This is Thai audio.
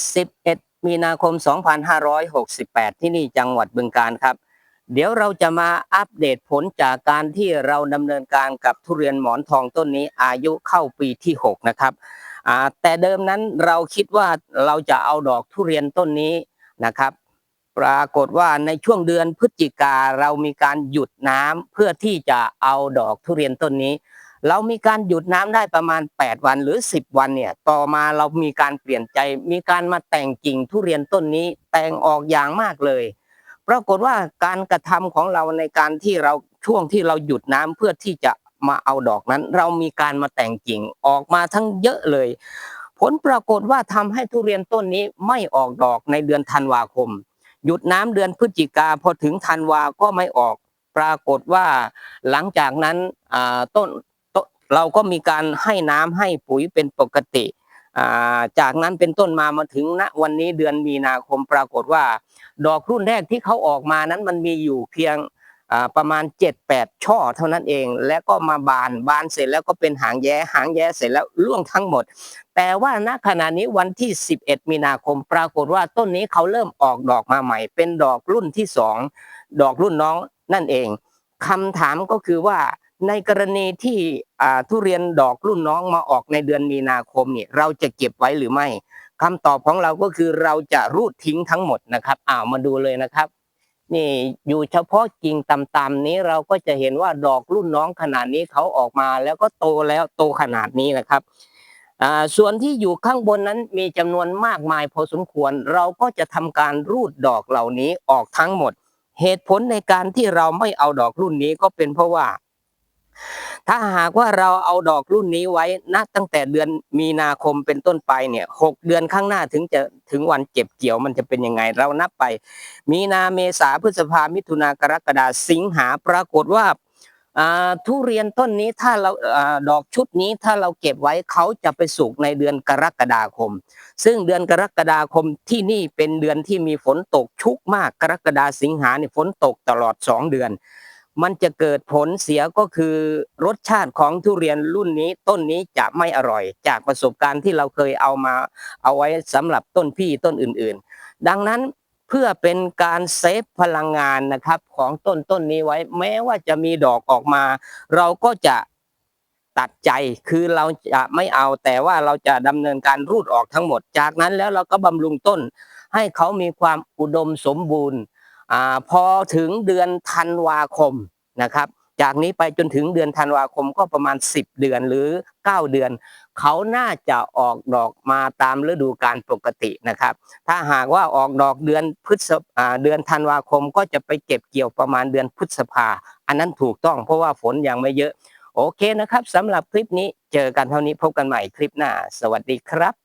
11 มีนาคม 2568 ที่นี่จังหวัดบึงการครับ เดี๋ยวเราจะมาอัปเดตผลจากการที่เราดำเนินการกับทุเรียนหมอนทองต้นนี้อายุเข้าปีที่ 6 นะครับแต่เดิมนั้นเราคิดว่าเราจะเอาดอกทุเรียนต้นนี้นะครับ ปรากฏว่าในช่วงเดือนพฤศจิกาเรามีการหยุดน้ำเพื่อที่จะเอาดอกทุเรียนต้นนี้ เรามีการหยุดน้ำได้ประมาณ 8 วันหรือ 10 วันเนี่ย ต่อมาเรามีการเปลี่ยนใจ มีการมาแต่งกิ่งทุเรียนต้นนี้แต่งออกอย่างมากเลย ปรากฏว่าการกระทำของเราในการที่เราช่วงที่เราหยุดน้ำเพื่อที่จะมาเอาดอกนั้น เรามีการมาแต่งกิ่งออกมาทั้งเยอะเลย ผลปรากฏว่าทำให้ทุเรียนต้นนี้ไม่ออกดอกในเดือนธันวาคม หยุดน้ำเดือนพฤศจิกาพอถึงธันวาก็ไม่ออก ปรากฏว่าหลังจากนั้นต้น เราก็มีการให้น้ำให้ปุ๋ยเป็นปกติอ่าจากนั้นเป็นต้นมามาถึงณวันนี้เดือนมีนาคมปรากฏว่า ดอกรุ่นแรกที่เขาออกมานั้นมันมีอยู่เพียงอ่าประมาณ 7-8 ช่อเท่านั้นเอง แล้วก็มาบานบานเสร็จแล้วก็เป็นหางแย้หางแย้เสร็จแล้วร่วงทั้งหมด แต่ว่าณขณะนี้วันที่ 11 มีนาคม ปรากฏว่าต้นนี้เขาเริ่มออกดอกมาใหม่ เป็นดอกรุ่นที่สองดอกรุ่นน้องนั่นเองคำถามก็คือว่า ในกรณีที่ทุเรียนดอกรุ่นน้องมาออกในเดือนมีนาคมเนี่ยเราจะเก็บไว้หรือไม่คำตอบของเราก็คือเราจะรูดทิ้งทั้งหมดนะครับอ้าวมาดูเลยนะครับ นี่อยู่เฉพาะกิ่งต่ำๆนี้เราก็จะเห็นว่าดอกรุ่นน้องขนาดนี้เขาออกมาแล้วก็โตแล้วโตขนาดนี้นะครับส่วนที่อยู่ข้างบนนั้นมีจำนวนมากมายพอสมควร เราก็จะทำการรูดดอกเหล่านี้ออกทั้งหมด เหตุผลในการที่เราไม่เอาดอกรุ่นนี้ก็เป็นเพราะว่า ถ้าหากว่าเราเอาดอกรุ่นนี้ไว้นับตั้งแต่เดือนมีนาคมเป็นต้นไปเนี่ยหกเดือนข้างหน้าถึงจะถึงวันเก็บเกี่ยวมันจะเป็นยังไงเรานับไป มีนาเมษาพฤษภามิถุนากรกฎาสิงหาปรากฏว่าทุเรียนต้นนี้ถ้าเราดอกชุดนี้ถ้าเราเก็บไว้เขาจะไปสุกในเดือนกรกฎาคม ซึ่งเดือนกรกฎาคมที่นี่เป็นเดือนที่มีฝนตกชุกมากกรกฎาสิงหาเนี่ยฝนตกตลอดสองเดือน มันจะเกิดผลเสียก็คือรสชาติของทุเรียนรุ่นนี้ต้นนี้จะไม่อร่อย จากประสบการณ์ที่เราเคยเอามาเอาไว้สำหรับต้นพี่ต้นอื่นๆ ดังนั้นเพื่อเป็นการเซฟพลังงานนะครับของต้นต้นนี้ไว้ แม้ว่าจะมีดอกออกมา เราก็จะตัดใจคือเราจะไม่เอาแต่ว่าเราจะดำเนินการรูดออกทั้งหมด จากนั้นแล้วเราก็บำรุงต้น ให้เขามีความอุดมสมบูรณ์ อพอถึงเดือนธันวาคมนะครับ จากนี้ไปจนถึงเดือนธันวาคมก็ประมาณ 10 เดือนหรือ 9 เดือน เขาน่าจะออกดอกมาตามฤดูกาลปกตินะครับ ถ้าหากว่าออกดอกเดือนพฤษภาเดือนธันวาคมก็จะไปเก็บเกี่ยวประมาณเดือนพฤษภา อันนั้นถูกต้องเพราะว่าฝนยังไม่เยอะ โอเคนะครับสำหรับคลิปนี้เจอกันเท่านี้พบกันใหม่คลิปหน้า สวัสดีครับ